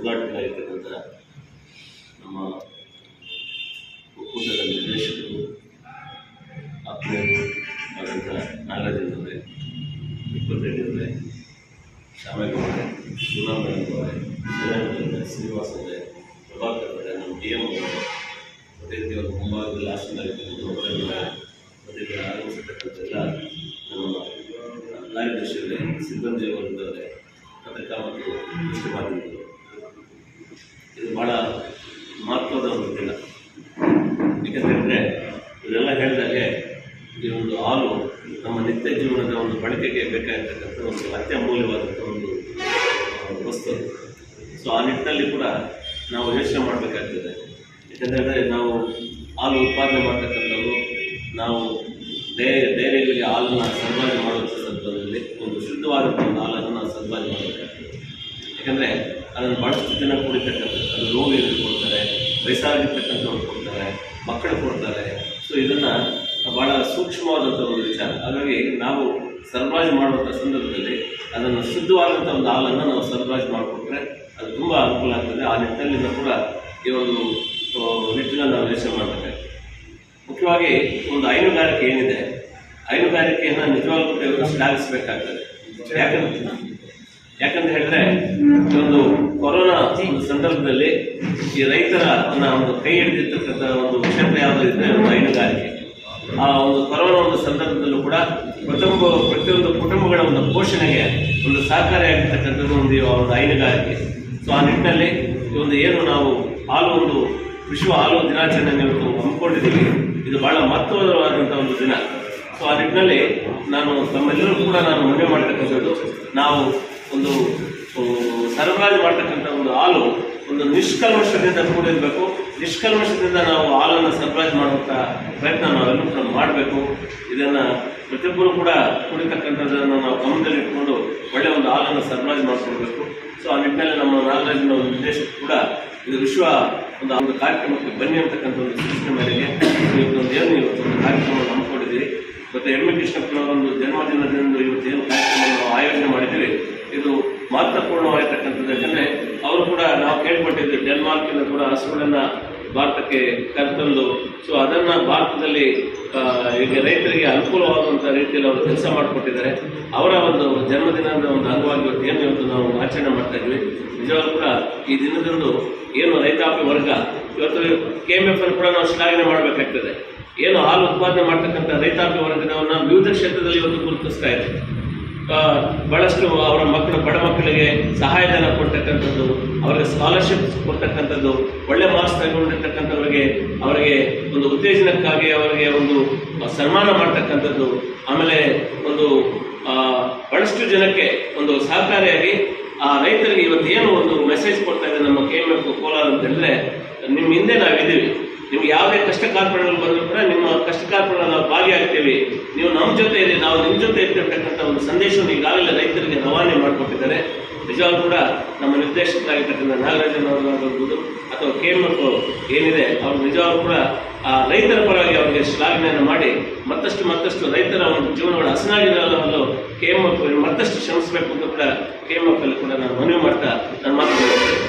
ಉದ್ಘಾಟನೆಯಾಗಿರ್ತಕ್ಕಂಥ ನಮ್ಮ ಒಕ್ಕೂಟದ ನಿರ್ದೇಶಕರು ಆತ್ಮೀಯರು ಆದಂಥ ನಾಗರಾಜನವರೇ ಇಪ್ಪತ್ತೆರಡರವರೇ ಶ್ಯಾಮೇಗೌಡರೇ ಮೇಡಮ್ ಅವರೇ ಶ್ರೀನಿವಾಸ್ ಅವರೇ, ಪ್ರಭಾಕರ್ ಅವರೇ, ನಮ್ಮ ಡಿ ಎಂ ಅವರೇ ಅದೇ ರೀತಿ ಅವ್ರ ಮುಂಭಾಗದಲ್ಲಿ ಆಸನದಾಗಿರ್ತಕ್ಕಂಥ ಅವರೆಲ್ಲ ಅದೇ ರೀತಿ ಆಗಮಿಸಿರ್ತಕ್ಕಂಥ ನಮ್ಮ ಕಾರ್ಯದರ್ಶಿಯವರೇ ಸಿಬ್ಬಂದಿ ವರ್ಗದವರೇ ಪತ್ರಿಕಾ ಮತ್ತು ದೃಷ್ಟಿ ಮಾಧ್ಯಮಗಳು ಇದು ಭಾಳ ಮಹತ್ವದ ಒಂದು ದಿನ ಏಕೆಂದರೆ ಇದೆಲ್ಲ ಹೇಳಿದಾಗೆ ಈ ಒಂದು ಹಾಲು ನಮ್ಮ ನಿತ್ಯ ಜೀವನದ ಒಂದು ಬಳಕೆಗೆ ಬೇಕಾಗಿರ್ತಕ್ಕಂಥ ಒಂದು ಅತ್ಯಮೂಲ್ಯವಾದಂಥ ಒಂದು ವಸ್ತು. ಸೊ ಆ ನಿಟ್ಟಿನಲ್ಲಿ ಕೂಡ ನಾವು ಯೋಚನೆ ಮಾಡಬೇಕಾಗ್ತದೆ. ಯಾಕೆಂದರೆ ನಾವು ಹಾಲು ಉತ್ಪಾದನೆ ಮಾಡ್ತಕ್ಕಂಥವ್ರು, ನಾವು ಡೇ ಡೈರಿಗಳಿಗೆ ಹಾಲನ್ನು ಸರಬರಾಜು ಮಾಡುವಂಥ ಸಂದರ್ಭದಲ್ಲಿ ಒಂದು ಶುದ್ಧವಾದಂಥ ಒಂದು ಹಾಲನ್ನು ನಾವು ಸರಬರಾಜು ಮಾಡಬೇಕಾಗ್ತದೆ. ಯಾಕಂದರೆ ಅದನ್ನು ಬಹಳಷ್ಟು ಜನ ಕುಡಿತಕ್ಕಂಥದ್ದು ಅದು ರೋಗಿಗಳು ಕೊಡ್ತಾರೆ ವಯಸ್ಸಾಗಿರ್ತಕ್ಕಂಥವ್ರು ಕೊಡ್ತಾರೆ, ಮಕ್ಕಳು ಕೊಡ್ತಾರೆ. ಸೊ ಇದನ್ನು ಭಾಳ ಸೂಕ್ಷ್ಮವಾದಂಥ ಒಂದು ವಿಚಾರ. ಹಾಗಾಗಿ ನಾವು ಸರಬರಾಜು ಮಾಡುವಂಥ ಸಂದರ್ಭದಲ್ಲಿ ಅದನ್ನು ಶುದ್ಧವಾದಂಥ ಒಂದು ಹಾಲನ್ನು ನಾವು ಸರಬರಾಜು ಮಾಡಿಕೊಟ್ರೆ ಅದು ತುಂಬ ಅನುಕೂಲ ಆಗ್ತದೆ. ಆ ನಿಟ್ಟಿನಲ್ಲಿ ಕೂಡ ಈ ಒಂದು ನಿಟ್ಟಿನಲ್ಲಿ ನಾವು ಯೋಚನೆ ಮಾಡಬೇಕಾಗ್ತದೆ ಮುಖ್ಯವಾಗಿ ಒಂದು ಹೈನುಗಾರಿಕೆ ಏನಿದೆ? ಹೈನುಗಾರಿಕೆಯನ್ನು ನಿಜವಾಗ್ಲೂ ಶ್ಲಾಘಿಸಬೇಕಾಗ್ತದೆ. ಯಾಕಂದ್ರೆ ಯಾಕಂತ ಹೇಳಿದ್ರೆ ಈ ಒಂದು ಕೊರೋನಾ ಒಂದು ಸಂದರ್ಭದಲ್ಲಿ ಈ ರೈತರ ಒಂದು ಕೈ ಹಿಡಿದಿರ್ತಕ್ಕಂಥ ಒಂದು ಕ್ಷೇತ್ರ ಯಾವುದು ಇದ್ರೆ ಹೈನುಗಾರಿಕೆ ಆ ಒಂದು ಕೊರೋನಾ ಒಂದು ಸಂದರ್ಭದಲ್ಲೂ ಕೂಡ ಪ್ರತಿಯೊಬ್ಬ ಪ್ರತಿಯೊಂದು ಕುಟುಂಬಗಳ ಒಂದು ಪೋಷಣೆಗೆ ಒಂದು ಸಹಕಾರಿಯಾಗಿರ್ತಕ್ಕಂಥದ್ದು ಒಂದು ಒಂದು ಹೈನುಗಾರಿಕೆ. ಸೊ ಆ ನಿಟ್ಟಿನಲ್ಲಿ ಒಂದು ಏನು ನಾವು ಹಾಲು ಒಂದು ವಿಶ್ವ ಹಾಲು ದಿನಾಚರಣೆ ಹಮ್ಮಿಕೊಂಡಿದ್ದೀವಿ. ಇದು ಬಹಳ ಮಹತ್ವವಾದಂಥ ಒಂದು ದಿನ. ಸೊ ಆ ನಿಟ್ಟಿನಲ್ಲಿ ನಾನು ತಮ್ಮೆಲ್ಲರೂ ಕೂಡ ನಾನು ಮನವಿ ಮಾಡ್ತಕ್ಕಂಥದ್ದು ನಾವು ಒಂದು ಸರಬರಾಜು ಮಾಡ್ತಕ್ಕಂಥ ಒಂದು ಹಾಲು, ಒಂದು ನಿಷ್ಕಲ್ಮಶದಿಂದ ಕೂಡಿರಬೇಕು. ನಿಷ್ಕಲ್ಮಶದಿಂದ ನಾವು ಹಾಲನ್ನು ಸರಬರಾಜು ಮಾಡುವಂಥ ಪ್ರಯತ್ನ ನಾವೆಲ್ಲರೂ ಮಾಡಬೇಕು. ಇದನ್ನು ಪ್ರತಿಯೊಬ್ಬರು ಕೂಡ ಕುಡಿತಕ್ಕಂಥದ್ದನ್ನು ನಾವು ಗಮನದಲ್ಲಿಟ್ಕೊಂಡು ಒಳ್ಳೆಯ ಒಂದು ಹಾಲನ್ನು ಸರಬರಾಜು ಮಾಡಿಕೊಡ್ಬೇಕು ಸೊ ಆ ನಿಟ್ಟಿನಲ್ಲಿ ನಮ್ಮ ನಾಗರಾಜನ ಒಂದು ನಿರ್ದೇಶಕ ಕೂಡ ಇದು ವಿಶ್ವ ಒಂದು ಒಂದು ಕಾರ್ಯಕ್ರಮಕ್ಕೆ ಬನ್ನಿ ಅಂತಕ್ಕಂಥ ಒಂದು ಸೂಚನೆ ಮೇರೆಗೆ ಇವತ್ತು ಒಂದು ಏನು ಇವತ್ತು ಒಂದು ಕಾರ್ಯಕ್ರಮವನ್ನು ಹಮ್ಮಿಕೊಂಡಿದ್ದೀವಿ ಮತ್ತು ಎಂ ಎ ಕೃಷ್ಣಪ್ಪನವರ ಒಂದು ಜನ್ಮದಿನದಂದು ಇವತ್ತು ಏನು ಕಾರ್ಯಕ್ರಮವನ್ನು ಆಯೋಜನೆ ಮಾಡಿದ್ದೀವಿ ಮಹತ್ವಪೂರ್ಣವಾಗಿರ್ತಕ್ಕಂಥದ್ದು ಯಾಕಂದರೆ ಅವರು ಕೂಡ ನಾವು ಕೇಳ್ಪಟ್ಟಿದ್ದು ಡೆನ್ಮಾರ್ಕಿಂದ ಕೂಡ ಹಸುಗಳನ್ನು ಭಾರತಕ್ಕೆ ಕರೆತಂದು ಸೊ ಅದನ್ನು ಭಾರತದಲ್ಲಿ ಈಗ ರೈತರಿಗೆ ಅನುಕೂಲವಾಗುವಂಥ ರೀತಿಯಲ್ಲಿ ಅವರು ಕೆಲಸ ಮಾಡಿಕೊಟ್ಟಿದ್ದಾರೆ. ಅವರ ಒಂದು ಜನ್ಮದಿನದ ಒಂದು ಅಂಗವಾಗಿ ಇವತ್ತು ಏನು ಇವತ್ತು ನಾವು ಆಚರಣೆ ಮಾಡ್ತಾ ಇದ್ವಿ. ನಿಜವಾಗ್ಲೂ ಕೂಡ ಈ ದಿನದಂದು ಏನು ರೈತಾಪಿ ವರ್ಗ, ಇವತ್ತು ಕೆ ಎಂ ಎಫ್ ಕೂಡ ನಾವು ಶ್ಲಾಘನೆ ಮಾಡಬೇಕಾಗ್ತದೆ. ಏನು ಹಾಲು ಉತ್ಪಾದನೆ ಮಾಡ್ತಕ್ಕಂಥ ರೈತಾಪಿ ವರ್ಗದವನ್ನ ವಿವಿಧ ಕ್ಷೇತ್ರದಲ್ಲಿ ಇವತ್ತು ಗುರುತಿಸ್ತಾ ಇದೆ ಆ, ಬಹಳಷ್ಟು ಅವರ ಮಕ್ಕಳು ಬಡ ಮಕ್ಕಳಿಗೆ ಸಹಾಯಧನ ಕೊಡ್ತಕ್ಕಂಥದ್ದು ಅವರಿಗೆ ಸ್ಕಾಲರ್ಶಿಪ್ ಕೊಡ್ತಕ್ಕಂಥದ್ದು ಒಳ್ಳೆ ಮಾರ್ಕ್ಸ್ ತಗೊಂಡಿರ್ತಕ್ಕಂಥವ್ರಿಗೆ ಅವರಿಗೆ ಒಂದು ಉತ್ತೇಜನಕ್ಕಾಗಿ ಅವರಿಗೆ ಒಂದು ಸನ್ಮಾನ ಮಾಡ್ತಕ್ಕಂಥದ್ದು ಆಮೇಲೆ ಒಂದು ಬಹಳಷ್ಟು ಜನಕ್ಕೆ ಒಂದು ಸಹಕಾರಿಯಾಗಿ ಆ ರೈತರಿಗೆ ಇವತ್ತು ಏನು ಒಂದು ಮೆಸೇಜ್ ಕೊಡ್ತಾ ಇದೆ ನಮ್ಮ ಕೆ ಎಂ ಎಫ್ ಕೋಲಾರ ಅಂತ ಹೇಳಿದ್ರೆ ನಿಮ್ಮ ಹಿಂದೆ ನಾವಿದ್ದೀವಿ. ನಿಮ್ಗೆ ಯಾವುದೇ ಕಷ್ಟ ಕಾರ್ಪಣ್ಯಗಳು ಬಂದರೂ ಕೂಡ ನಿಮ್ಮ ಕಷ್ಟ ನಾವು ಭಾಗಿಯಾಗ್ತೀವಿ. ನೀವು ನಮ್ಮ ಜೊತೆ ಇರಿ ನಾವು ನಿಮ್ಮ ಜೊತೆ ಇರ್ತಿರ್ತಕ್ಕಂಥ ಒಂದು ಸಂದೇಶವನ್ನು ಈಗಾಗಲೇ ರೈತರಿಗೆ ರವಾನೆ ಮಾಡಿಕೊಟ್ಟಿದ್ದಾರೆ. ನಿಜವಾಗ್ಲೂ ಕೂಡ ನಮ್ಮ ನಿರ್ದೇಶಕರಾಗಿರ್ತಕ್ಕಂಥ ನಾಗರಾಜನ್ ಅವರಾಗಿರ್ಬೋದು ಅಥವಾ ಕೆ ಎಫ್ ಏನಿದೆ, ಅವರು ನಿಜವಾಗ್ಲೂ ಕೂಡ ಆ ರೈತರ ಪರವಾಗಿ ಅವರಿಗೆ ಶ್ಲಾಘನೆಯನ್ನು ಮಾಡಿ ಮತ್ತಷ್ಟು ಮತ್ತಷ್ಟು ರೈತರ ಒಂದು ಜೀವನಗಳು ಹಸನಾಗಿರಲು ಕೆ ಎಂ ಎಫ್ ಮತ್ತಷ್ಟು ಶ್ರಮಿಸಬೇಕು ಅಂತ ಕೂಡ ಕೆ ಎಂ ಎಫ್ ಅಲ್ಲಿ ಕೂಡ ನಾನು ಮನವಿ ಮಾಡ್ತಾ ನನ್ನ ಮಾತು